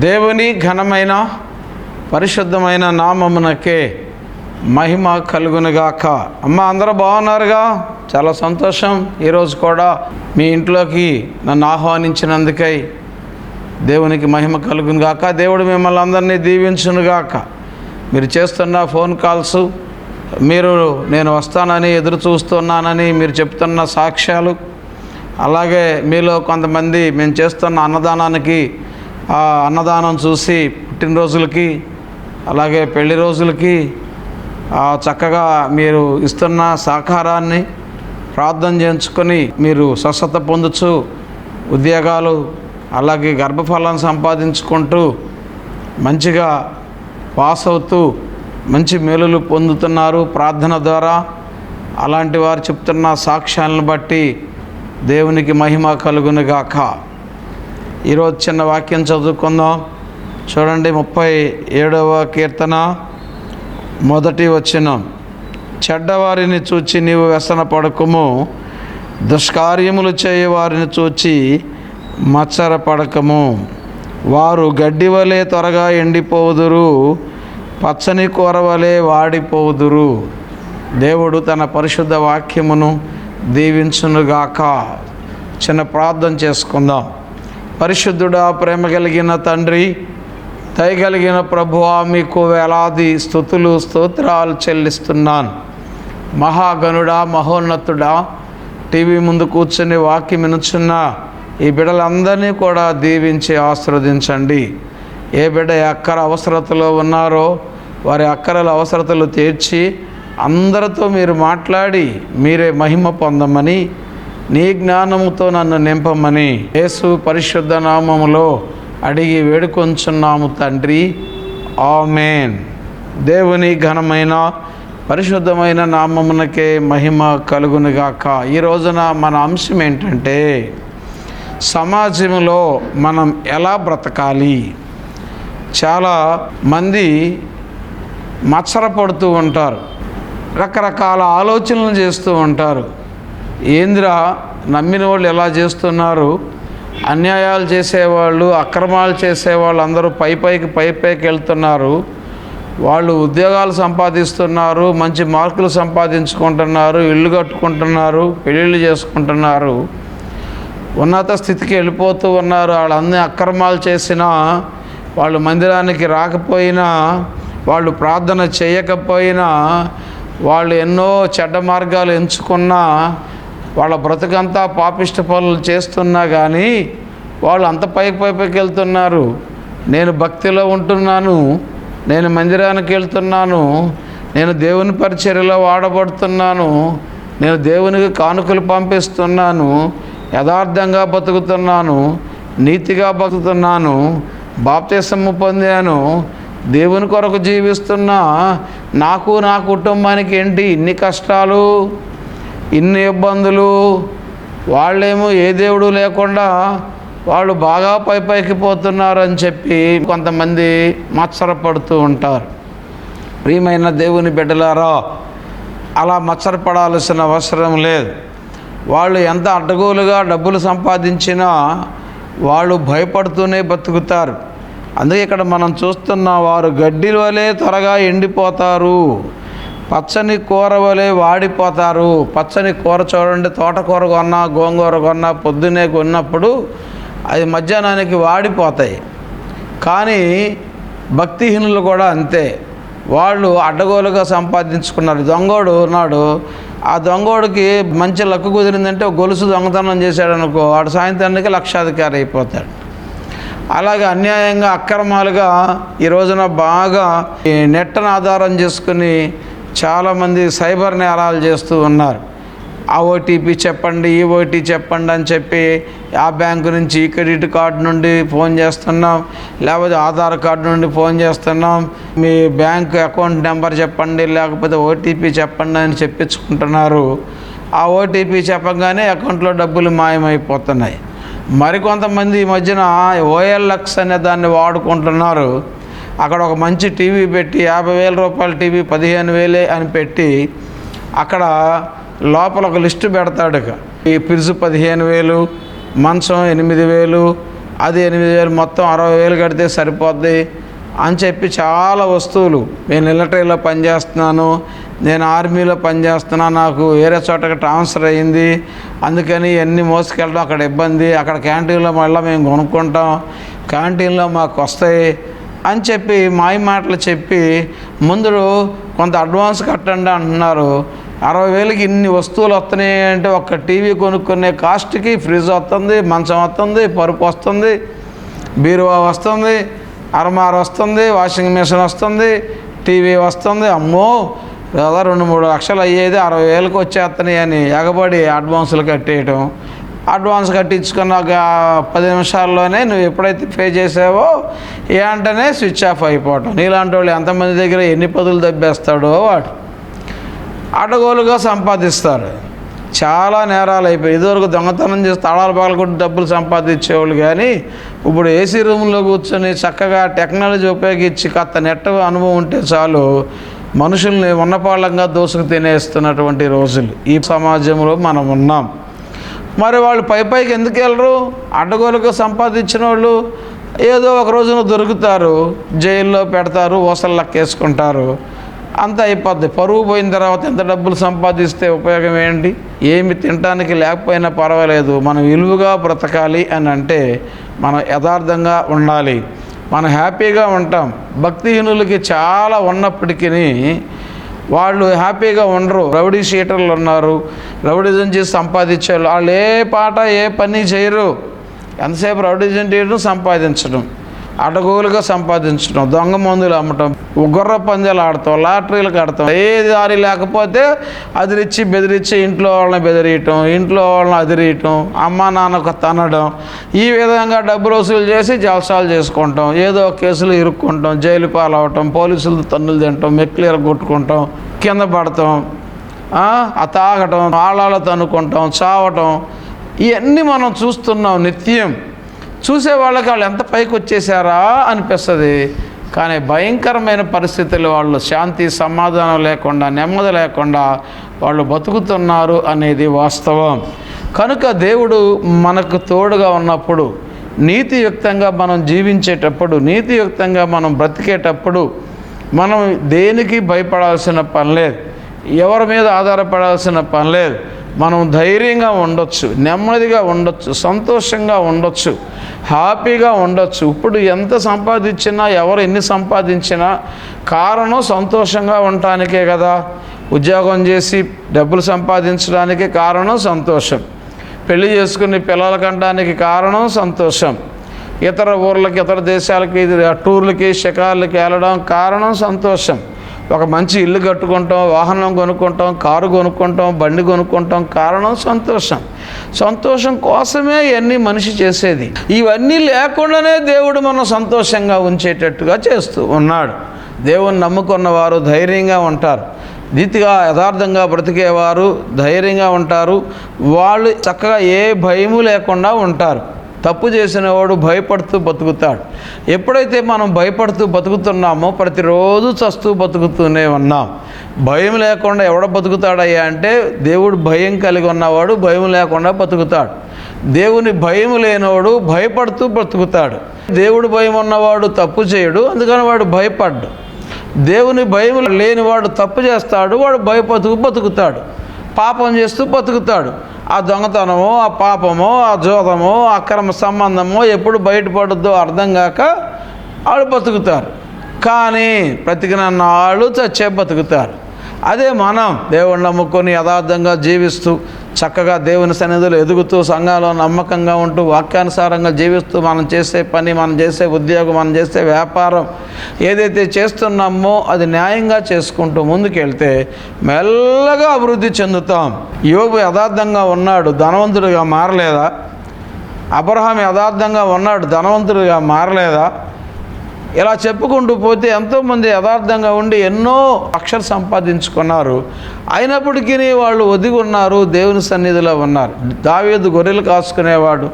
దేవుని ఘనమైన పరిశుద్ధమైన నామమునకే మహిమ కలుగునుగాక. అమ్మ అందరూ బాగున్నారుగా? చాలా సంతోషం. ఈరోజు కూడా మీ ఇంట్లోకి నన్ను ఆహ్వానించినందుకై దేవునికి మహిమ కలుగునుగాక. దేవుడు మిమ్మల్ని అందరినీ దీవించునుగాక. మీరు చేస్తున్న ఫోన్ కాల్స్ మీరు నేను వస్తానని ఎదురు చూస్తున్నానని మీరు చెప్తున్న సాక్ష్యాలు అలాగే మీలో కొంతమంది మేము చేస్తున్న అన్నదానానికి ఆ అన్నదానం చూసి పుట్టినరోజులకి అలాగే పెళ్ళి రోజులకి చక్కగా మీరు ఇస్తున్న సహకారాన్ని ప్రార్థన చేయించుకొని మీరు స్వస్థత పొందుచు ఉద్యోగాలు అలాగే గర్భఫలాన్ని సంపాదించుకుంటూ మంచిగా పాస్ అవుతూ మంచి మేలులు పొందుతున్నారు. ప్రార్థన ద్వారా అలాంటి వారు చెప్తున్న సాక్ష్యాలను బట్టి దేవునికి మహిమ కలుగునుగాక. ఈరోజు చిన్న వాక్యం చదువుకుందాం. చూడండి ముప్పై ఏడవ కీర్తన మొదటి వచ్చిన చెడ్డవారిని చూచి నీవు వ్యసన పడకము దుష్కార్యములు చేయవారిని చూచి మచ్చర పడకము. వారు గడ్డి వలె త్వరగా ఎండిపోవుదురు పచ్చని కూర వలె వాడిపోవుదురు దేవుడు తన పరిశుద్ధ వాక్యమును దీవించునుగాక. చిన్న ప్రార్థన చేసుకుందాం. పరిశుద్ధుడా ప్రేమ కలిగిన తండ్రి దయగలిగిన ప్రభువా మీకు వేలాది స్థుతులు స్తోత్రాలు చెల్లిస్తున్నాను. మహాగనుడా మహోన్నతుడా టీవీ ముందు కూర్చుని వాక్యం వినుచున్న ఈ బిడ్డలందరినీ కూడా దీవించి ఆశ్రవదించండి. ఏ బిడ్డ అక్కర అవసరతలో ఉన్నారో వారి అక్కరల అవసరతలు తీర్చి అందరితో మీరు మాట్లాడి మీరే మహిమ పొందమని నీ జ్ఞానముతో నన్ను నింపమని యేసు పరిశుద్ధ నామములో అడిగి వేడుకొంచున్నాము తండ్రి. ఆమెన్. దేవుని ఘనమైన పరిశుద్ధమైన నామమునకే మహిమ కలుగునుగాక. ఈ రోజున మన అంశం ఏంటంటే సమాజంలో మనం ఎలా బ్రతకాలి? చాలా మంది మచ్చరపడుతూ ఉంటారు. రకరకాల ఆలోచనలు చేస్తూ ఉంటారు. ఏంద్రా నమ్మిన వాళ్ళు ఎలా చేస్తున్నారు? అన్యాయాలు చేసేవాళ్ళు అక్రమాలు చేసేవాళ్ళు అందరూ పై పైకి పై పైకి వెళ్తున్నారు. వాళ్ళు ఉద్యోగాలు సంపాదిస్తున్నారు మంచి మార్కులు సంపాదించుకుంటున్నారు ఇల్లు కట్టుకుంటున్నారు పెళ్ళిళ్ళు చేసుకుంటున్నారు. ఉన్నత స్థితికి వెళ్ళిపోతూ ఉన్నారు. వాళ్ళన్ని అక్రమాలు చేసినా వాళ్ళు మందిరానికి రాకపోయినా వాళ్ళు ప్రార్థన చేయకపోయినా వాళ్ళు ఎన్నో చెడ్డ మార్గాలు ఎంచుకున్నా వాళ్ళ బ్రతుకంతా పాపిష్ట పనులు చేస్తున్నా కానీ వాళ్ళు అంత పైకి పై పైకి వెళ్తున్నారు. నేను భక్తిలో ఉంటున్నాను. నేను మందిరానికి వెళ్తున్నాను. నేను దేవుని పరిచర్యలో వాడబడుతున్నాను. నేను దేవునికి కానుకలు పంపిస్తున్నాను. యథార్థంగా బతుకుతున్నాను. నీతిగా బతుకుతున్నాను. బాప్తిసము పొందాను. దేవుని కొరకు జీవిస్తున్నా నాకు నా కుటుంబానికి ఏంటి ఇన్ని కష్టాలు ఇన్ని ఇబ్బందులు? వాళ్ళేమో ఏ దేవుడు లేకుండా వాళ్ళు బాగా పై పైకి పోతున్నారు అని చెప్పి కొంతమంది మత్సరపడుతూ ఉంటారు. ప్రియమైన దేవుని బిడ్డలారా అలా మత్సరపడాల్సిన అవసరం లేదు. వాళ్ళు ఎంత అడ్డగోలుగా డబ్బులు సంపాదించినా వాళ్ళు భయపడుతూనే బతుకుతారు. అందుకే ఇక్కడ మనం చూస్తున్న వారు గడ్డిల వలె త్వరగా ఎండిపోతారు. పచ్చని కూర వలె వాడిపోతారు. పచ్చని కూర చూడండి తోటకూర కొన్నా గోంగూర కొన్నా పొద్దునే కొన్నప్పుడు అది మధ్యాహ్నానికి వాడిపోతాయి. కానీ భక్తిహీనులు కూడా అంతే. వాళ్ళు అడ్డగోలుగా సంపాదించుకున్నారు. దొంగోడు ఉన్నాడు. ఆ దొంగోడికి మంచి లక్కు కుదిరిందంటే గొలుసు దొంగతనం చేశాడనుకో వాడు సాయంత్రానికి లక్షాధికారి అయిపోతాడు. అలాగే అన్యాయంగా అక్రమాలుగా ఈ రోజున బాగా ఈ నెట్టను ఆధారం చేసుకుని చాలామంది సైబర్ నేరాలు చేస్తూ ఉన్నారు. ఆ ఓటీపీ చెప్పండి ఈ ఓటీ చెప్పండి అని చెప్పి ఆ బ్యాంకు నుంచి ఈ క్రెడిట్ కార్డు నుండి ఫోన్ చేస్తున్నాం. లేకపోతే ఆధార్ కార్డు నుండి ఫోన్ చేస్తున్నాం. మీ బ్యాంక్ అకౌంట్ నెంబర్ చెప్పండి లేకపోతే ఓటీపీ చెప్పండి అని చెప్పించుకుంటున్నారు. ఆ ఓటీపీ చెప్పగానే అకౌంట్లో డబ్బులు మాయమైపోతున్నాయి. మరికొంతమంది ఈ మధ్యన ఓఎల్ఎక్స్ అనే దాన్ని వాడుకుంటున్నారు. అక్కడ ఒక మంచి టీవీ పెట్టి యాభై వేల రూపాయల టీవీ పదిహేను వేలే అని పెట్టి అక్కడ లోపల ఒక లిస్టు పెడతాడు ఈ ఫ్రిడ్జ్ పదిహేను వేలు మంచం ఎనిమిది వేలు అది ఎనిమిది వేలు మొత్తం అరవై వేలు కడితే సరిపోద్ది అని చెప్పి చాలా వస్తువులు నేను మిలిటరీలో పనిచేస్తున్నాను నేను ఆర్మీలో పనిచేస్తున్నా నాకు వేరే చోటకి ట్రాన్స్ఫర్ అయ్యింది. అందుకని ఎన్ని మోసుకెళ్ళడం అక్కడ ఇబ్బంది. అక్కడ క్యాంటీన్లో మళ్ళీ మేము కొనుక్కుంటాం. క్యాంటీన్లో మాకు వస్తాయి అని చెప్పి మాయ మాటలు చెప్పి ముందు కొంత అడ్వాన్స్ కట్టండి అంటున్నారు. అరవై వేలకి ఇన్ని వస్తువులు వస్తున్నాయి అంటే ఒక్క టీవీ కొనుక్కునే కాస్ట్కి ఫ్రిడ్జ్ వస్తుంది మంచం వస్తుంది పరుపు వస్తుంది బీరువా వస్తుంది అరమార్ వస్తుంది వాషింగ్ మిషన్ వస్తుంది టీవీ వస్తుంది. అమ్మో! లేదా రెండు మూడు లక్షలు అయ్యేది అరవై వేలకు వచ్చేస్తున్నాయి అని ఎగబడి అడ్వాన్సులు కట్టేయటం. అడ్వాన్స్ కట్టించుకున్న ఒక పది నిమిషాల్లోనే నువ్వు ఎప్పుడైతే పే చేసావో ఏంటనే స్విచ్ ఆఫ్ అయిపోవటం. నీలాంటి వాళ్ళు ఎంతమంది దగ్గర ఎన్ని పదులు దబ్బేస్తాడో వాడు. అడగోలుగా సంపాదిస్తారు. చాలా నేరాలు అయిపోయి ఇదివరకు దొంగతనం చేసి తాళాలు పగలకుండా డబ్బులు సంపాదించేవాళ్ళు కానీ ఇప్పుడు ఏసీ రూమ్లో కూర్చొని చక్కగా టెక్నాలజీ ఉపయోగించి కాస్త నెట్ అనుభవం ఉంటే చాలు మనుషుల్ని ఉన్నపాళ్ళంగా దోసుకు తినేస్తున్నటువంటి రోజులు ఈ సమాజంలో మనం ఉన్నాం. మరి వాళ్ళు పై పైకి ఎందుకు వెళ్ళరు? అడ్డగోలుగా సంపాదించిన వాళ్ళు ఏదో ఒక రోజున దొరుకుతారు జైల్లో పెడతారు ఊసలు లెక్కేసుకుంటారు. అంత అయిపోద్ది. పరువు పోయిన తర్వాత ఎంత డబ్బులు సంపాదిస్తే ఉపయోగం ఏంటి? ఏమి తినడానికి లేకపోయినా పర్వాలేదు. మనం విలువగా బ్రతకాలి అని అంటే మనం యథార్థంగా ఉండాలి. మనం హ్యాపీగా ఉంటాం. భక్తిహీనులకి చాలా ఉన్నప్పటికీ వాళ్ళు హ్యాపీగా ఉండరు. రౌడీ షీటర్లు ఉన్నారు. రౌడీజం చేసి సంపాదించారు వాళ్ళు ఏ పాట ఏ పని చేయరు. ఎంతసేపు రౌడీజం చేయడం సంపాదించడం అడగోలుగా సంపాదించడం దొంగ మందులు అమ్మటం గుర్ర పందాలు ఆడతాం లాటరీలు కడతాం ఏ దారి లేకపోతే అదిరిచ్చి బెదిరించి ఇంట్లో వాళ్ళని బెదిరియటం ఇంట్లో వాళ్ళని అదిరియటం అమ్మ నాన్నకు తనడం ఈ విధంగా డబ్బులు వసూలు చేసి జలసాలు చేసుకుంటాం ఏదో కేసులు ఇరుక్కుంటాం జైలు పాలవటం పోలీసులు తన్నులు తింటాం మెక్కిలు కొట్టుకుంటాం కింద పడతాం ఆ తాగటం ఆళ్ళాల తనుకుంటాం చావటం ఇవన్నీ మనం చూస్తున్నాం నిత్యం. చూసే వాళ్ళకి వాళ్ళు ఎంత పైకి వచ్చేసారా అనిపిస్తుంది. కానీ భయంకరమైన పరిస్థితులు వాళ్ళు శాంతి సమాధానం లేకుండా నెమ్మది లేకుండా వాళ్ళు బతుకుతున్నారు అనేది వాస్తవం. కనుక దేవుడు మనకు తోడుగా ఉన్నప్పుడు నీతియుక్తంగా మనం జీవించేటప్పుడు నీతియుక్తంగా మనం బ్రతికేటప్పుడు మనం దేనికి భయపడాల్సిన పని లేదు. ఎవరి మీద ఆధారపడాల్సిన పని లేదు. మనం ధైర్యంగా ఉండొచ్చు నెమ్మదిగా ఉండొచ్చు సంతోషంగా ఉండొచ్చు హ్యాపీగా ఉండొచ్చు. ఇప్పుడు ఎంత సంపాదించినా ఎవరు ఎన్ని సంపాదించినా కారణం సంతోషంగా ఉండటానికే కదా. ఉద్యోగం చేసి డబ్బులు సంపాదించడానికి కారణం సంతోషం. పెళ్ళి చేసుకుని పిల్లల కనడానికి కారణం సంతోషం. ఇతర ఊర్లకి ఇతర దేశాలకి టూర్లకి షికార్లకి వెళ్ళడం కారణం సంతోషం. ఒక మంచి ఇల్లు కట్టుకుంటాం వాహనం కొనుక్కుంటాం కారు కొనుక్కుంటాం బండి కొనుక్కుంటాం. కారణం సంతోషం. సంతోషం కోసమే ఇవన్నీ మనిషి చేసేది. ఇవన్నీ లేకుండానే దేవుడు మనం సంతోషంగా ఉంచేటట్టుగా చేస్తూ ఉన్నాడు. దేవుని నమ్ముకున్న వారు ధైర్యంగా ఉంటారు. నీతిగా యథార్థంగా బ్రతికేవారు ధైర్యంగా ఉంటారు. వాళ్ళు చక్కగా ఏ భయము లేకుండా ఉంటారు. తప్పు చేసిన వాడు భయపడుతూ బతుకుతాడు. ఎప్పుడైతే మనం భయపడుతూ బతుకుతున్నామో ప్రతిరోజు చస్తూ బతుకుతూనే ఉన్నాం. భయం లేకుండా ఎవడ బతుకుతాడయ్యా అంటే దేవుడు భయం కలిగి ఉన్నవాడు భయం లేకుండా బతుకుతాడు. దేవుని భయం లేనివాడు భయపడుతూ బ్రతుకుతాడు దేవుడు భయం ఉన్నవాడు తప్పు చేయడు అందుకని వాడు భయపడ్డు. దేవుని భయం లేనివాడు తప్పు చేస్తాడు వాడు భయపడుతూ బతుకుతాడు. పాపం చేస్తూ బతుకుతాడు. ఆ దొంగతనమో ఆ పాపమో ఆ జోదమో అక్రమ సంబంధమో ఎప్పుడు బయటపడద్దో అర్థం కాక వాళ్ళు బతుకుతారు. కానీ బ్రతికినన్న వాళ్ళు చచ్చే బతుకుతారు. అదే మనం దేవుణ్ణి నమ్ముకొని యథార్థంగా జీవిస్తూ చక్కగా దేవుని సన్నిధిలో ఎదుగుతూ సంఘంలో నమ్మకంగా ఉంటూ వాక్యానుసారంగా జీవిస్తూ మనం చేసే పని మనం చేసే ఉద్యోగం మనం చేసే వ్యాపారం ఏదైతే చేస్తున్నామో అది న్యాయంగా చేసుకుంటూ ముందుకెళ్తే మెల్లగా అభివృద్ధి చెందుతాం. యోగు యథార్థంగా ఉన్నాడు ధనవంతుడిగా మారలేదా? అబ్రహాం యథార్థంగా ఉన్నాడు ధనవంతుడిగా మారలేదా? ఇలా చెప్పుకుంటూ పోతే ఎంతోమంది యథార్థంగా ఉండి ఎన్నో అక్షర సంపాదించుకున్నారు. అయినప్పటికీ వాళ్ళు ఒదిగి ఉన్నారు దేవుని సన్నిధిలో ఉన్నారు. దావేది గొర్రెలు కాసుకునేవాడు.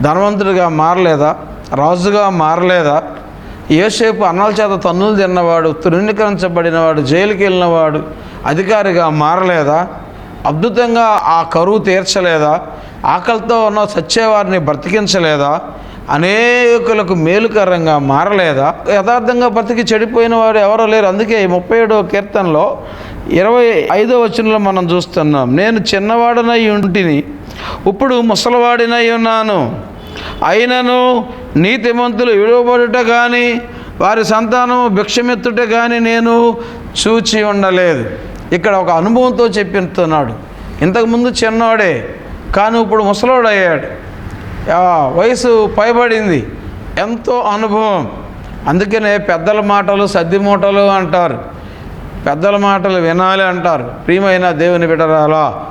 ధనవంతుడిగా మారలేదా? రాజుగా మారలేదా? ఏసేపు అన్నాల చేత తన్నులు తిన్నవాడు తృణీకరించబడినవాడు జైలుకి వెళ్ళినవాడు అధికారిగా మారలేదా? అద్భుతంగా ఆ కరువు తీర్చలేదా? ఆకలితో ఉన్న సచ్చేవారిని బ్రతికించలేదా? అనేకులకు మేలుకరంగా మారలేదా? యథార్థంగా బ్రతికి చెడిపోయిన వారు ఎవరో లేరు. అందుకే ముప్పై ఏడవ కీర్తనలో ఇరవై ఐదో వచనంలో మనం చూస్తున్నాం నేను చిన్నవాడనై ఉంటిని ఇప్పుడు ముసలివాడినై ఉన్నాను. అయినను నీతిమంతులు విడవబడుట కానీ వారి సంతానము భిక్షమెత్తుట కానీ నేను చూచి ఉండలేదు. ఇక్కడ ఒక అనుభవంతో చెప్పిస్తున్నాడు ఇంతకుముందు చిన్నవాడే కానీ ఇప్పుడు ముసలోడయ్యాడు. వయసు పైబడింది. ఎంతో అనుభవం. అందుకనే పెద్దల మాటలు సద్ది మూటలు అంటారు. పెద్దల మాటలు వినాలి అంటారు. ప్రియమైన దేవుని బిడరాలా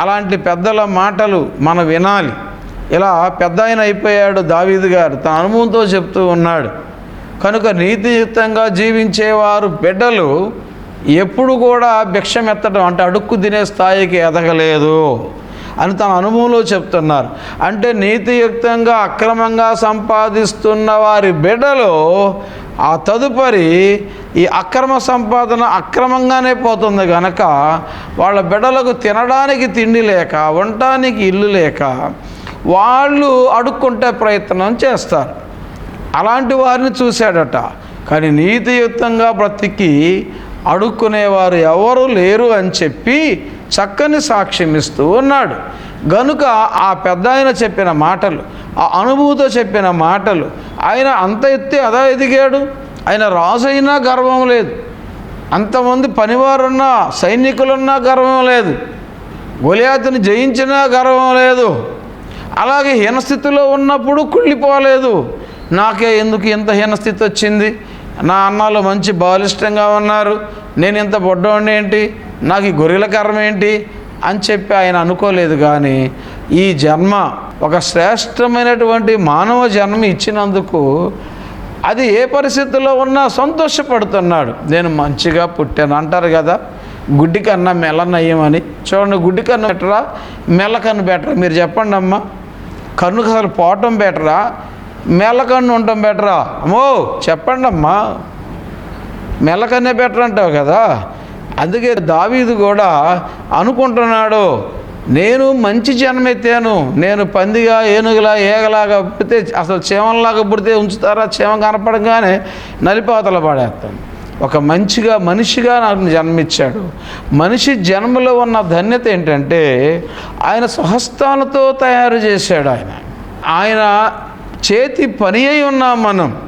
అలాంటి పెద్దల మాటలు మనం వినాలి. ఇలా పెద్ద ఆయన అయిపోయాడు దావీదు గారు. తన అనుభవంతో చెప్తూ ఉన్నాడు. కనుక నీతియుక్తంగా జీవించేవారు బిడ్డలు ఎప్పుడు కూడా భిక్షమెత్తడం అంటే అడుక్కు తినే స్థాయికి ఎదగలేదు. అని తన అనుభవంలో చెప్తున్నారు. అంటే నీతియుక్తంగా అక్రమంగా సంపాదిస్తున్న వారి బిడ్డలో ఆ తదుపరి ఈ అక్రమ సంపాదన అక్రమంగానే పోతుంది గనక వాళ్ళ బిడ్డలకు తినడానికి తిండి లేక ఉండటానికి ఇల్లు లేక వాళ్ళు అడుక్కుంటే ప్రయత్నం చేస్తారు. అలాంటి వారిని చూశాడట. కానీ నీతియుక్తంగా బ్రతికి అడుక్కునేవారు ఎవరు లేరు అని చెప్పి చక్కని సాక్ష్యం ఇస్తూ ఉన్నాడు. గనుక ఆ పెద్ద ఆయన చెప్పిన మాటలు ఆ అనుభూతితో చెప్పిన మాటలు ఆయన అంత ఎత్తి అదా ఎదిగాడు? ఆయన రాజైనా గర్వం లేదు. అంతమంది పనివారున్నా సైనికులున్నా గర్వం లేదు. గొలియాతుని జయించినా గర్వం లేదు. అలాగే హీనస్థితిలో ఉన్నప్పుడు కుళ్ళిపోలేదు. నాకే ఎందుకు ఇంత హీనస్థితి వచ్చింది? నా అన్నాలు మంచి బాలిష్టంగా ఉన్నారు. నేను ఇంత బొడ్డోడిని ఏంటి? నాకు ఈ గొర్రెల కర్మ ఏంటి అని చెప్పి ఆయన అనుకోలేదు కానీ ఈ జన్మ ఒక శ్రేష్టమైనటువంటి మానవ జన్మ ఇచ్చినందుకు అది ఏ పరిస్థితుల్లో ఉన్నా సంతోషపడుతున్నాడు. నేను మంచిగా పుట్టాను అంటారు కదా గుడ్డి కన్నా మెల్లనయ్యమని చూడండి గుడ్డి కన్ను బెటరా మెల్ల కన్ను బెటరా? మీరు చెప్పండి అమ్మా. కన్నుకు అసలు పోవటం బెటరా? మెల్ల కన్ను ఉండటం బెటరా? అమ్మో చెప్పండి అమ్మా మెల్లకన్నే బెటర్ అంటావు కదా. అందుకే దావీదు కూడా అనుకుంటున్నాడు నేను మంచి జన్మెత్తాను నేను పందిగా ఏనుగులా ఏగలాగా పుడితే అసలు చీమలాగా పుడితే ఉంచుతారా? చీమ కనపడగానే నలిపాతల పాడేస్తాను ఒక మంచిగా మనిషిగా నాకు జన్మిచ్చాడు. మనిషి జన్మలో ఉన్న ధన్యత ఏంటంటే ఆయన స్వహస్తాలతో తయారు చేశాడు ఆయన. ఆయన చేతి పని అయి ఉన్నాం మనం.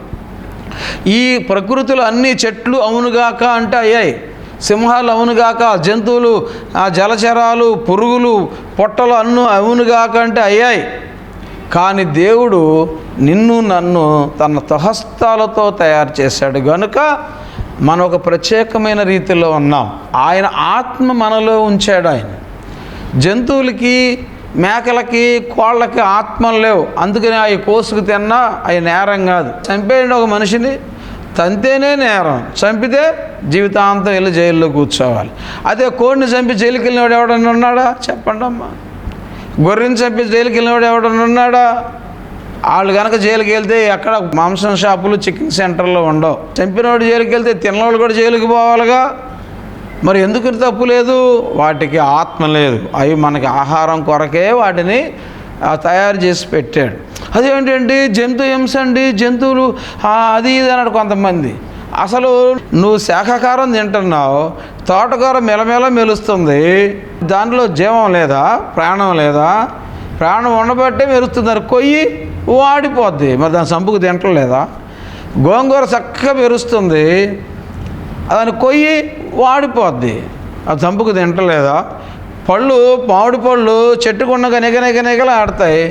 ఈ ప్రకృతిలో అన్ని చెట్లు అవునుగాక అంటే అయ్యాయి. సింహాలు అవునుగాక జంతువులు ఆ జలచరాలు పురుగులు పొట్టలు అన్ను అవునుగాక అంటే అయ్యాయి. కానీ దేవుడు నిన్ను నన్ను తన తహస్తాలతో తయారు చేశాడు. గనుక మనం ఒక ప్రత్యేకమైన రీతిలో ఉన్నాం. ఆయన ఆత్మ మనలో ఉంచాడు ఆయన. జంతువులకి మేకలకి కోళ్ళకి ఆత్మలు లేవు. అందుకని అవి కోసుకు తిన్నా అవి నేరం కాదు. చంపేయండి ఒక మనిషిని. తంతేనే నేరం. చంపితే జీవితాంతం వెళ్ళి జైల్లో కూర్చోవాలి. అదే కోడిని చంపి జైలుకి వెళ్ళినవాడు ఎవడన్నా ఉన్నాడా? చెప్పండి అమ్మా. గొర్రెని చంపి జైలుకి వెళ్ళినవాడు ఎవడన్నా ఉన్నాడా? వాళ్ళు కనుక జైలుకి వెళ్తే ఎక్కడ మాంసం షాపులు చికెన్ సెంటర్లో ఉండవు. చంపినవాడు జైలుకి వెళ్తే తిన్నవాళ్ళు కూడా జైలుకి పోవాలిగా? మరి ఎందుకు తప్పు లేదు? వాటికి ఆత్మ లేదు. అవి మనకి ఆహారం కొరకే వాటిని తయారు చేసి పెట్టాడు. అదేంటండి? జంతు హింస అండి జంతువులు అది ఇది అన్నాడు కొంతమంది. అసలు నువ్వు శాఖాహారం తింటున్నావు తోటకూర మెలమెల మెలుస్తుంది దాంట్లో జీవం లేదా ప్రాణం లేదా ప్రాణం ఉండబట్టే మెరుస్తున్నారు కొయ్యి వాడిపోద్ది. మరి దాని సంపుకు తింటలేదా గోంగూర చక్కగా మెరుస్తుంది దాని కొయ్యి వాడిపోద్ది. ఆ చంపుకు తింటలేదా పళ్ళు మామిడి పళ్ళు చెట్టుకున్న నిగ నిగ నిగలు ఆడతాయి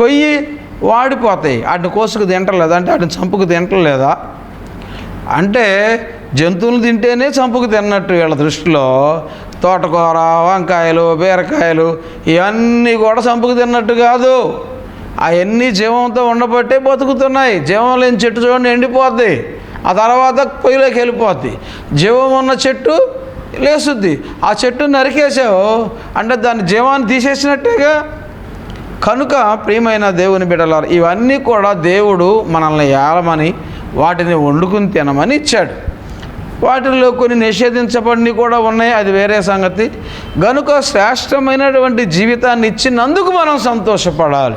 కొయ్యి వాడిపోతాయి. వాటిని కోసుకు తింటలేదా? అంటే వాటిని చంపుకు తింటలేదా? అంటే జంతువులు తింటేనే చంపుకు తిన్నట్టు వీళ్ళ దృష్టిలో తోటకూర వంకాయలు బీరకాయలు ఇవన్నీ కూడా చంపుకు తిన్నట్టు కాదు. అవన్నీ జీవంతో ఉండబట్టే బతుకుతున్నాయి. జీవం లేని చెట్టు చూడండి ఎండిపోద్ది. ఆ తర్వాత పొయ్యిలోకి వెళ్ళిపోద్ది. జీవం ఉన్న చెట్టు లేసుద్ది ఆ చెట్టు నరికేసావు. అంటే దాని జీవాన్ని తీసేసినట్టేగా? కనుక ప్రియమైన దేవుని బిడ్డలారు ఇవన్నీ కూడా దేవుడు మనల్ని ఏలమని వాటిని వండుకుని తినమని ఇచ్చాడు. వాటిల్లో కొన్ని నిషేధించబడినవి కూడా ఉన్నాయి అది వేరే సంగతి. గనుక శ్రేష్టమైనటువంటి జీవితాన్ని ఇచ్చినందుకు మనం సంతోషపడాలి.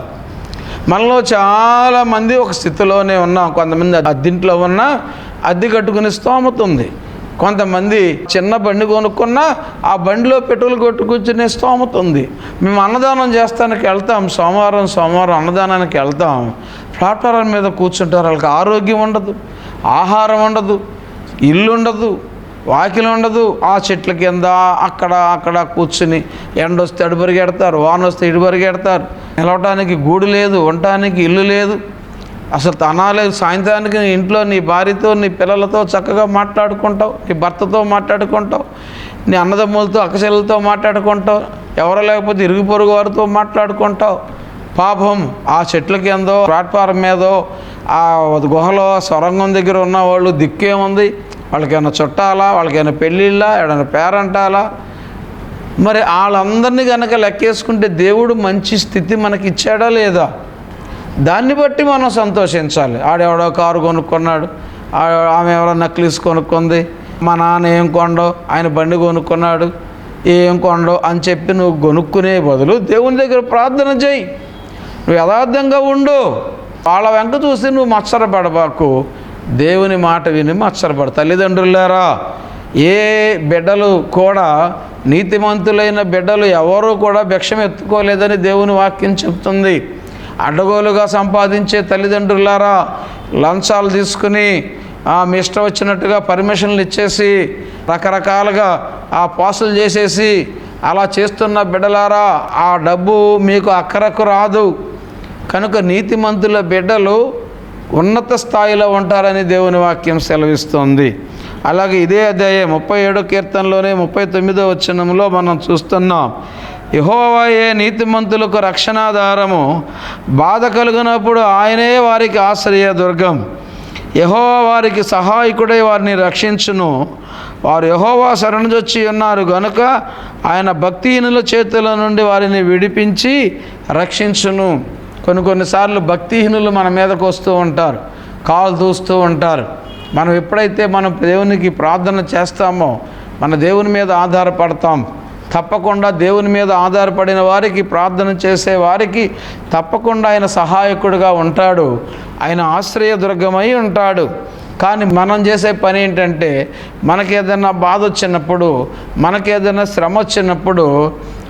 మనలో చాలామంది ఒక స్థితిలోనే ఉన్నాం కొంతమంది అద్దింట్లో ఉన్నా అద్దె కట్టుకునే స్తోమత ఉంది. కొంతమంది చిన్న బండి కొనుక్కున్నా ఆ బండిలో పెట్రోల్ కొట్టు కూర్చునే స్తోమత ఉంది. మేము అన్నదానం చేస్తానికి వెళ్తాం. సోమవారం సోమవారం అన్నదానానికి వెళ్తాం. ప్లాట్ఫారం మీద కూర్చుంటారు. వాళ్ళకి ఆరోగ్యం ఉండదు. ఆహారం ఉండదు. ఇల్లు ఉండదు. వాకిలి ఉండదు. ఆ చెట్ల కింద అక్కడ అక్కడ కూర్చుని ఎండ వస్తే అడుపరిగెడతారు వాన వస్తే ఇడుపరిగెడతారు. నిలవటానికి గూడు లేదు ఉండటానికి ఇల్లు లేదు. అసలు తనాలే సాయంత్రానికి ఇంట్లో నీ భార్యతో నీ పిల్లలతో చక్కగా మాట్లాడుకుంటావు నీ భర్తతో మాట్లాడుకుంటావు నీ అన్నదమ్ములతో అక్కచెల్లెలతో మాట్లాడుకుంటావు ఎవరు లేకపోతే ఇరుగు పొరుగు వారితో మాట్లాడుకుంటావు. పాపం ఆ చెట్ల కిందో ప్లాట్ఫారం మీదో ఆ గుహలో సొరంగం దగ్గర ఉన్న వాళ్ళు దిక్కేముంది వాళ్ళకైనా చుట్టాలా? వాళ్ళకైనా పెళ్ళిళ్ళా? ఏడైనా పేరంటాలా? మరి వాళ్ళందరినీ కనుక లెక్కేసుకుంటే దేవుడు మంచి స్థితి మనకి ఇచ్చాడా లేదా? దాన్ని బట్టి మనం సంతోషించాలి. ఆడెవడో కారు కొనుక్కున్నాడు ఆమె ఎవరో నక్లీస్ కొనుక్కుంది మా నాన్న ఏం కొండో ఆయన బండి కొనుక్కున్నాడు ఏం కొండో అని చెప్పి నువ్వు కొనుక్కునే బదులు దేవుని దగ్గర ప్రార్థన చేయి. నువ్వు యథార్థంగా ఉండు. వాళ్ళ వెంక చూసి నువ్వు మచ్చరపడబాకు దేవుని మాట విని మత్సరపడు. తల్లిదండ్రులారా ఏ బిడ్డలు కూడా నీతిమంతులైన బిడ్డలు ఎవరూ కూడా భిక్షం ఎత్తుకోలేదని దేవుని వాక్యం చెప్తుంది. అడ్డగోలుగా సంపాదించే తల్లిదండ్రులారా లంచాలు తీసుకుని ఆ, మీ ఇష్టం వచ్చినట్టుగా పర్మిషన్లు ఇచ్చేసి రకరకాలుగా ఆ పాసులు చేసేసి అలా చేస్తున్న బిడ్డలారా ఆ డబ్బు మీకు అక్కరకు రాదు. కనుక నీతిమంతుల బిడ్డలు ఉన్నత స్థాయిలో ఉంటారని దేవుని వాక్యం సెలవిస్తుంది. అలాగే ఇదే అధ్యాయం ముప్పై ఏడో కీర్తనలోనే ముప్పై తొమ్మిదో వచనంలో మనం చూస్తున్నాం. యహోవాయే నీతిమంతులకు రక్షణాధారము. బాధ కలిగినప్పుడు ఆయనే వారికి ఆశ్రయ దుర్గం. యహోవా వారికి సహాయకుడై వారిని రక్షించును. వారు యహోవా శరణుజొచ్చి ఉన్నారు గనుక ఆయన భక్తిహీనుల చేతుల నుండి వారిని విడిపించి రక్షించును. కొన్ని కొన్నిసార్లు భక్తిహీనులు మన మీదకు వస్తూ ఉంటారు కాలు దూస్తూ ఉంటారు. మనం ఎప్పుడైతే మనం దేవునికి ప్రార్థన చేస్తామో మన దేవుని మీద ఆధారపడతాం. తప్పకుండా దేవుని మీద ఆధారపడిన వారికి ప్రార్థన చేసే వారికి తప్పకుండా ఆయన సహాయకుడిగా ఉంటాడు. ఆయన ఆశ్రయదుర్గమై ఉంటాడు. కానీ మనం చేసే పని ఏంటంటే మనకేదైనా బాధ వచ్చినప్పుడు మనకేదైనా శ్రమ వచ్చినప్పుడు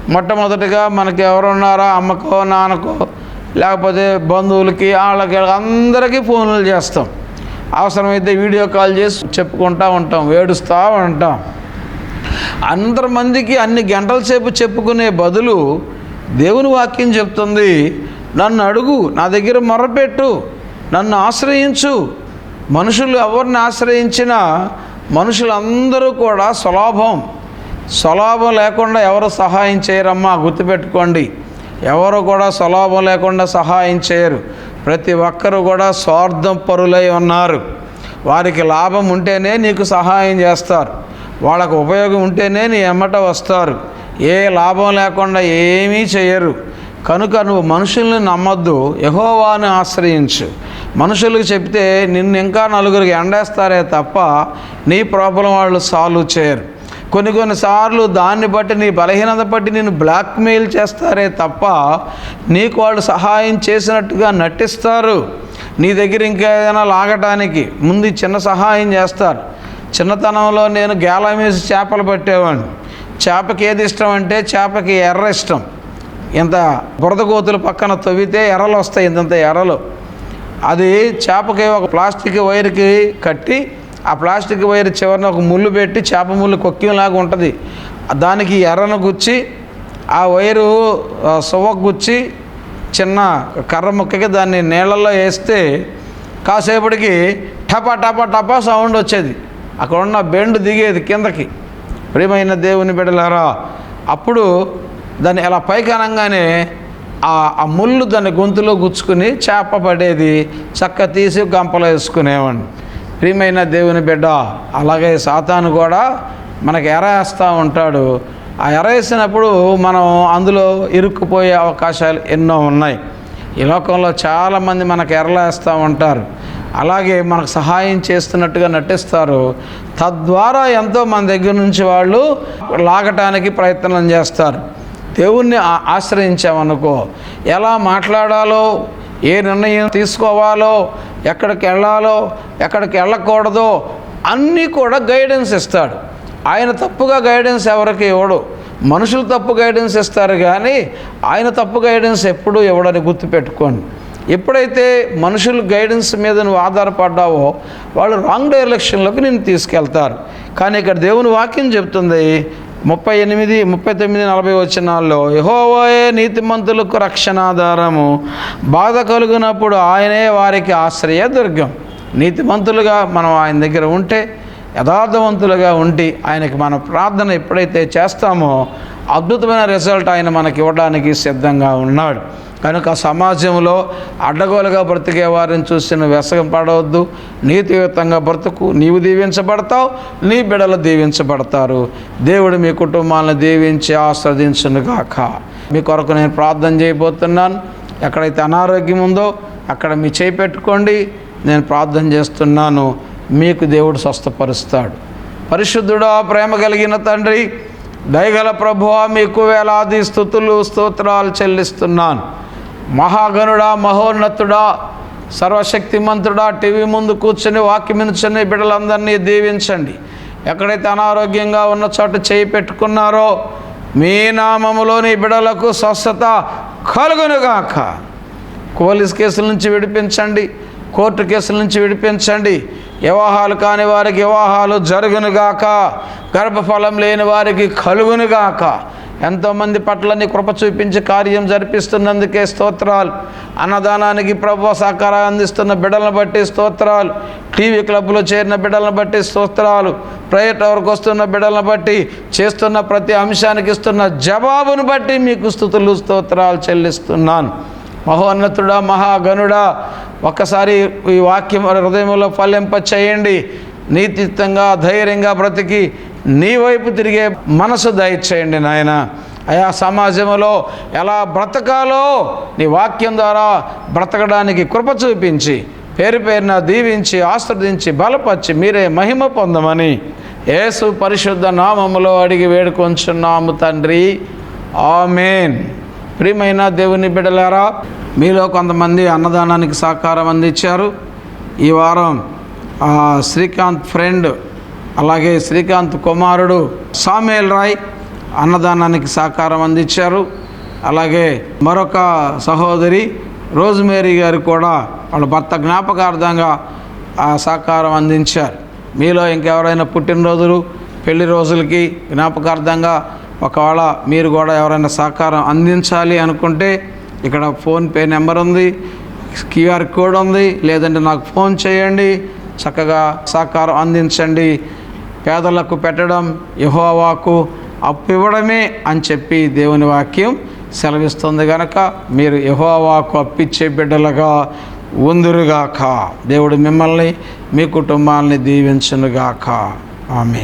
మొట్టమొదటిగా మనకి ఎవరున్నారా? అమ్మకో నాన్నకో లేకపోతే బంధువులకి వాళ్ళకి అందరికీ ఫోన్లు చేస్తాం. అవసరమైతే వీడియో కాల్ చేసి చెప్పుకుంటూ ఉంటాం ఏడుస్తూ ఉంటాం. అందరి మందికి అన్ని గంటల సేపు చెప్పుకునే బదులు దేవుని వాక్యం చెప్తుంది నన్ను అడుగు నా దగ్గర మొరపెట్టు నన్ను ఆశ్రయించు. మనుషులు ఎవరిని ఆశ్రయించినా మనుషులందరూ కూడా స్వలాభం. స్వలాభం లేకుండా ఎవరు సహాయం చేయరమ్మా గుర్తుపెట్టుకోండి. ఎవరు కూడా స్వలాభం లేకుండా సహాయం చేయరు. ప్రతి ఒక్కరు కూడా స్వార్థం పరులై ఉన్నారు. వారికి లాభం ఉంటేనే నీకు సహాయం చేస్తారు. వాళ్ళకు ఉపయోగం ఉంటేనే నీ ఎమ్మట వస్తారు. ఏ లాభం లేకుండా ఏమీ చేయరు. కనుక నువ్వు మనుషుల్ని నమ్మొద్దు. యహోవాని ఆశ్రయించు. మనుషులకు చెప్తే నిన్ను ఇంకా నలుగురికి ఎండేస్తారే తప్ప నీ ప్రాబ్లం వాళ్ళు సాల్వ్ చేయరు. కొన్ని కొన్నిసార్లు దాన్ని బట్టి నీ బలహీనత బట్టి నేను బ్లాక్మెయిల్ చేస్తారే తప్ప నీకు వాళ్ళు సహాయం చేసినట్టుగా నటిస్తారు. నీ దగ్గర ఇంకా ఏదైనా లాగటానికి ముందు చిన్న సహాయం చేస్తారు. చిన్నతనంలో నేను గేలమేసి చేపలు పట్టేవాడిని. చేపకి ఏది ఇష్టం అంటే చేపకి ఎర్ర ఇష్టం. ఇంత బురద కోతులు పక్కన తవ్వితే ఎర్రలు వస్తాయి ఇంతంత ఎర్రలు. అది చేపకి ఒక ప్లాస్టిక్ వైర్కి కట్టి ఆ ప్లాస్టిక్ వైర్ చివరిన ఒక ముళ్ళు పెట్టి చేప ముళ్ళు కొక్కింలాగా ఉంటుంది. దానికి ఎర్రను గుచ్చి ఆ వైరు సువ్వ గుచ్చి చిన్న కర్ర ముక్కకి దాన్ని నీళ్ళల్లో వేస్తే కాసేపటికి టపా టపా టపా సౌండ్ వచ్చేది. అక్కడ ఉన్న బెండు దిగేది కిందకి. ప్రియమైన దేవుని బిడలారా అప్పుడు దాన్ని ఎలా పైకి అనగానే ఆ ఆ ముళ్ళు దాని గొంతులో గుచ్చుకుని చేప పడేది చక్క తీసి గంపలో వేసుకునేవాడిని. ప్రియమైన దేవుని బిడ్డ అలాగే సాతాను కూడా మనకి ఎరేస్తూ ఉంటాడు. ఆ ఎరేసినప్పుడు మనం అందులో ఇరుక్కుపోయే అవకాశాలు ఎన్నో ఉన్నాయి. ఈ లోకంలో చాలామంది మనకు ఎరలేస్తూ ఉంటారు. అలాగే మనకు సహాయం చేస్తున్నట్టుగా నటిస్తారు. తద్వారా ఎంతో మన దగ్గర నుంచి వాళ్ళు లాగటానికి ప్రయత్నం చేస్తారు. దేవుణ్ణి ఆశ్రయించామనుకో ఎలా మాట్లాడాలో ఏ నిర్ణయం తీసుకోవాలో ఎక్కడికి వెళ్ళాలో ఎక్కడికి వెళ్ళకూడదో అన్నీ కూడా గైడెన్స్ ఇస్తాడు. ఆయన తప్పుగా గైడెన్స్ ఎవరికి ఇవ్వడు. మనుషులు తప్పు గైడెన్స్ ఇస్తారు కానీ ఆయన తప్పు గైడెన్స్ ఎప్పుడూ ఇవ్వడని గుర్తుపెట్టుకోండి. ఎప్పుడైతే మనుషుల గైడెన్స్ మీద నువ్వు ఆధారపడ్డావో వాళ్ళు రాంగ్ డైరెక్షన్లోకి నేను తీసుకెళ్తారు. కానీ ఇక్కడ దేవుని వాక్యం చెప్తుంది ముప్పై ఎనిమిది ముప్పై తొమ్మిది నలభై వచ్చినాల్లో యహోవోయే నీతిమంతులకు రక్షణాధారము. బాధ కలుగునప్పుడు ఆయనే వారికి ఆశ్రయ దుర్గం. నీతిమంతులుగా మనం ఆయన దగ్గర ఉంటే యథార్థవంతులుగా ఉండి ఆయనకి మన ప్రార్థన ఎప్పుడైతే చేస్తామో అద్భుతమైన రిజల్ట్ ఆయన మనకి ఇవ్వడానికి సిద్ధంగా ఉన్నాడు. కనుక సమాజంలో అడ్డగోలుగా బ్రతికే వారిని చూసి నువ్వు వ్యసగం పడవద్దు. నీతియుతంగా బ్రతుకు. నీవు దీవించబడతావు. నీ బిడలు దీవించబడతారు. దేవుడు మీ కుటుంబాలను దీవించి ఆస్వాదించునుగాక మీ కొరకు నేను ప్రార్థన చేయబోతున్నాను. ఎక్కడైతే అనారోగ్యం ఉందో అక్కడ మీ చేయి పెట్టుకోండి. నేను ప్రార్థన చేస్తున్నాను. మీకు దేవుడు స్వస్థపరుస్తాడు. పరిశుద్ధుడా ప్రేమ కలిగిన తండ్రి దయగల ప్రభువా మీకు వేలాది స్థుతులు స్తోత్రాలు చెల్లిస్తున్నాను. మహాగనుడా మహోన్నతుడా సర్వశక్తిమంతుడా టీవీ ముందు కూర్చొని వాక్యమించని బిడ్డలందరినీ దీవించండి. ఎక్కడైతే అనారోగ్యంగా ఉన్న చోట చేయి పెట్టుకున్నారో మీ నామములోని బిడలకు స్వస్థత కలుగునుగాక. పోలీస్ కేసుల నుంచి విడిపించండి. కోర్టు కేసుల నుంచి విడిపించండి. వివాహాలు కాని వారికి వివాహాలు జరుగునుగాక. గర్భఫలం లేని వారికి కలుగునుగాక. ఎంతోమంది పట్ల నీ కృప చూపించి కార్యం జరిపిస్తున్నందుకే స్తోత్రాలు. అన్నదానానికి ప్రభు సహకారం అందిస్తున్న బిడ్డలను బట్టి స్తోత్రాలు. టీవీ క్లబ్లో చేరిన బిడ్డలను బట్టి స్తోత్రాలు. ప్రైవేట్ టవర్కి వస్తున్న బిడ్డలను బట్టి చేస్తున్న ప్రతి అంశానికి ఇస్తున్న జవాబును బట్టి మీకు స్థుతులు స్తోత్రాలు చెల్లిస్తున్నాను. మహోన్నతుడా మహాగణుడా ఒక్కసారి ఈ వాక్యం హృదయంలో ఫలింప చేయండి. నీతిత్వంగా ధైర్యంగా బ్రతికి నీ వైపు తిరిగే మనసు దయచేయండి నాయన. అయా సమాజంలో ఎలా బ్రతకాలో నీ వాక్యం ద్వారా బ్రతకడానికి కృప చూపించి పేరు పేరున దీవించి ఆస్వాదించి బలపరిచి మీరే మహిమ పొందమని యేసు పరిశుద్ధ నామములో అడిగి వేడుకొంచున్నాము తండ్రి. ఆమెన్. ప్రియమైన దేవుని బిడలారా మీలో కొంతమంది అన్నదానానికి సహకారం అందించారు. ఈ వారం శ్రీకాంత్ ఫ్రెండ్ అలాగే శ్రీకాంత్ కుమారుడు సామేల్ రాయ్ అన్నదానానికి సహకారం అందించారు. అలాగే మరొక సహోదరి రోజ్మేరీ గారు కూడా వాళ్ళ భర్త జ్ఞాపకార్థంగా ఆ సహకారం అందించారు. మీలో ఇంకెవరైనా పుట్టినరోజులు పెళ్ళి రోజులకి జ్ఞాపకార్థంగా ఒకవేళ మీరు కూడా ఎవరైనా సహకారం అందించాలి అనుకుంటే ఇక్కడ ఫోన్పే నెంబర్ ఉంది క్యూఆర్ కోడ్ ఉంది లేదంటే నాకు ఫోన్ చేయండి చక్కగా సహకారం అందించండి. పేదలకు పెట్టడం యహోవాకు అప్పు ఇవ్వడమే అని చెప్పి దేవుని వాక్యం సెలవిస్తుంది కనుక మీరు యహోవాకు అప్పిచ్చే బిడ్డలుగా ఉందురుగాక. దేవుడు మిమ్మల్ని మీ కుటుంబాన్ని దీవించునుగాక. ఆమె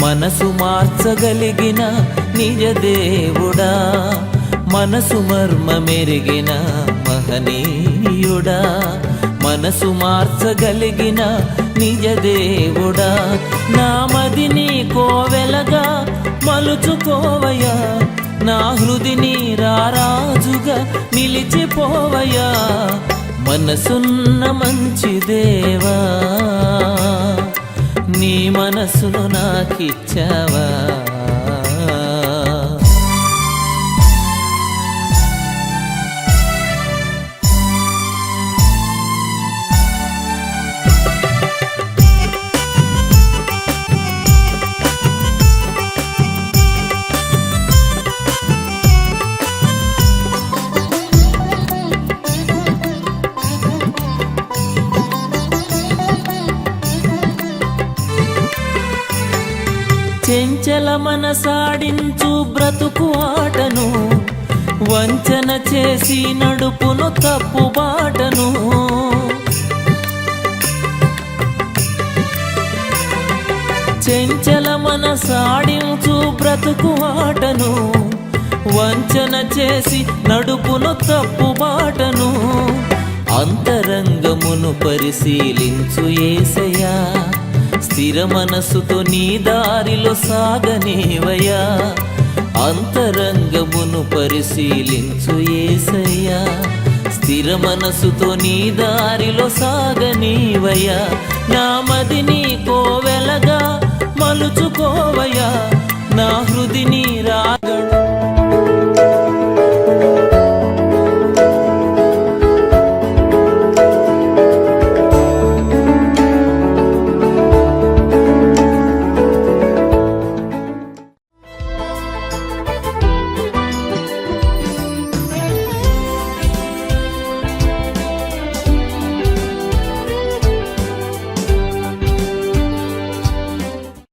మనసు మార్చగలిగిన నిజ దేవుడా మనసు మర్మ మెరిగిన మహనీయుడా మనసు మార్చగలిగిన నిజ దేవుడా నా మదిని కోవెలగా మలుచుకోవయా నా హృదిని రారాజుగా నిలిచిపోవయా మనసున్న మంచి దేవా. నీ మనసును నాకిచ్చావా? మనసాడించు బ్రతుకు ఆటను వంచన చేసి నడుపును తప్పు బాటను. చెంచల మనసాడించు బ్రతుకు ఆటను వంచన చేసి నడుపును తప్పు బాటను. అంతరంగమును పరిశీలించు ఏసయా స్థిర మనసుతో నీ దారిలో సాగనేవయ్యా? అంతరంగమును పరిశీలించు ఏసయ్యా. స్థిర మనసుతో నీ దారిలో సాగనీవయ్యా? నా మదిని కోవెలగా మలుచుకోవయ్యా. నా హృదిని రాగడు